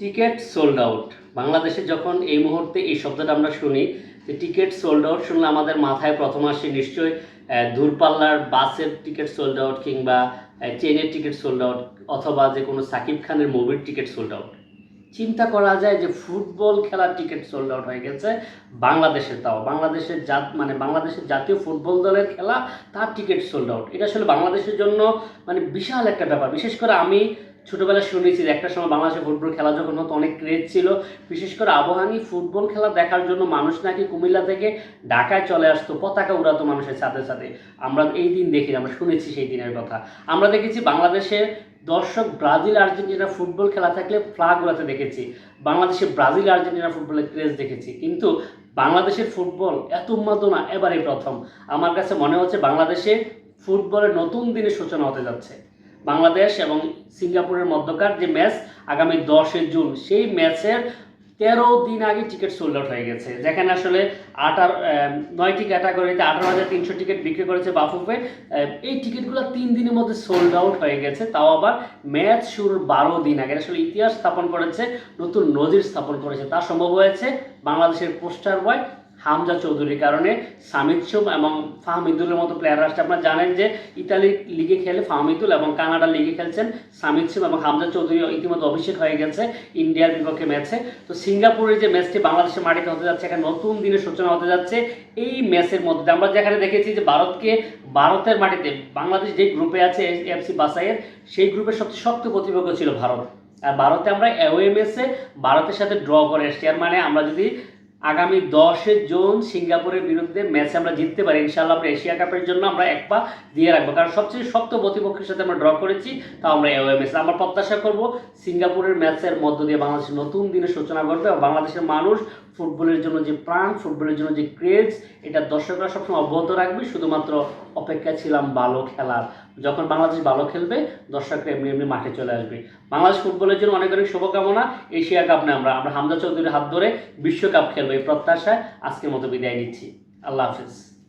Ticket sold out বাংলাদেশে যখন এই মুহূর্তে এই শব্দটা আমরা শুনি, যে টিকিট সোল্ড আউট শুনলে আমাদের মাথায় প্রথম আসে নিশ্চয়ই দূরপাল্লার বাসের টিকিট সোল্ড আউট কিংবা ট্রেনের টিকিট সোল্ড আউট অথবা যে কোনো সাকিব খানের মুভির টিকিট সোল্ড আউট চিন্তা করা যায় যে ফুটবল খেলার টিকিট সোল্ড আউট হয়ে গেছে বাংলাদেশের তাও। বাংলাদেশের জাত মানে বাংলাদেশের জাতীয় ফুটবল দলের খেলা তার টিকিট সোল্ড আউট এটা আসলে বাংলাদেশের জন্য মানে বিশাল একটা ব্যাপার। বিশেষ করে আমি ছোটবেলায় শুনেছি যে একটা সময় বাংলাদেশে ফুটবল খেলা যখন হতো, অনেক ক্রেজ ছিল। বিশেষ করে আবহানি ফুটবল খেলা দেখার জন্য মানুষ নাকি কুমিল্লা থেকে ঢাকায় চলে আসতো, পতাকা উড়াতো মানুষের সাথে সাথে। আমরা এই দিন দেখি আমরা শুনেছি সেই দিনের কথা। আমরা দেখেছি বাংলাদেশের দর্শক ব্রাজিল, আর্জেন্টিনা ফুটবল খেলা থাকলে ফ্লাগ উড়াতে দেখেছি। বাংলাদেশে ব্রাজিল, আর্জেন্টিনা ফুটবলের ক্রেজ দেখেছি। কিন্তু বাংলাদেশের ফুটবল এত উন্মাদনা এবারে প্রথম। আমার কাছে মনে হচ্ছে বাংলাদেশে ফুটবলের নতুন দিনের সূচনা হতে যাচ্ছে। বাংলাদেশ এবং সিঙ্গাপুরের মধ্যকার যে ম্যাচ আগামী দশই জুন, সেই ম্যাচের তেরো দিন আগে টিকিট সোল্ড আউট হয়ে গেছে। যেখানে আসলে আঠারো নয়টি ক্যাটাগরিতে আঠারো হাজার তিনশো টিকিট বিক্রি করেছে বাফুফে। এই টিকিটগুলো তিন দিনের মধ্যে সোল্ড আউট হয়ে গেছে, তাও আবার ম্যাচ শুরুর বারো দিন আগে। আসলে ইতিহাস স্থাপন করেছে, নতুন নজির স্থাপন করেছে। তা সম্ভব হয়েছে বাংলাদেশের পোস্টার বয় হামজা চৌধুরীর কারণে শুভ এবং ফাহমিদুলের মতো প্লেয়াররা আসছে। আপনারা জানেন যে ইতালি লিগে খেলে ফাহমিদুল এবং কানাডা লিগে খেলছেন শুভ এবং হামজা চৌধুরী ইতিমধ্যে অভিষেক হয়ে গেছে ইন্ডিয়ার বিপক্ষে ম্যাচে। তো সিঙ্গাপুরের যে ম্যাচটি বাংলাদেশের মাটিতে হতে যাচ্ছে, এখানে নতুন দিনের সূচনা হতে যাচ্ছে এই ম্যাচের মধ্যে আমরা যেখানে দেখেছি যে ভারতকে ভারতের মাটিতে বাংলাদেশ যে গ্রুপে আছে এফসি বাসাইয়ের সেই গ্রুপের সবচেয়ে শক্ত প্রতিপক্ষ ছিল ভারত। আর ভারতে আমরা অ্যাওয়ে ভারতের সাথে ড্র করে এসছি। আর মানে আমরা যদি আগামী দশে জুন সিঙ্গাপুরের বিরুদ্ধে ম্যাচে আমরা জিততে পারি। ইনশাআল্লাহ আমরা এশিয়া কাপের জন্য আমরা এক পা দিয়ে রাখব। কারণ সবচেয়ে শক্ত প্রতিপক্ষের সাথে আমরা ড্র করেছি, তাও আমরা এওয়ে ম্যাচ আমরা প্রত্যাশা করব সিঙ্গাপুরের ম্যাচের মধ্য দিয়ে বাংলাদেশের নতুন দিনের সূচনা করবে এবং বাংলাদেশের মানুষ ফুটবলের জন্য যে প্রাণ, ফুটবলের জন্য যে ক্রেজ, এটা দর্শকরা সবসময় অব্যাহত রাখবে। শুধুমাত্র অপেক্ষা ছিলাম ভালো খেলার যখন বাংলাদেশ ভালো খেলবে, দর্শকরা এমনি এমনি মাঠে চলে আসবে। বাংলাদেশ ফুটবলের জন্য অনেক অনেক শুভকামনা, এশিয়া কাপ না আমরা আমরা হামজা চৌধুরীর হাত ধরে বিশ্বকাপ খেলব, এই প্রত্যাশায় আজকের মতো বিদায় নিচ্ছি। আল্লাহ হাফিজ।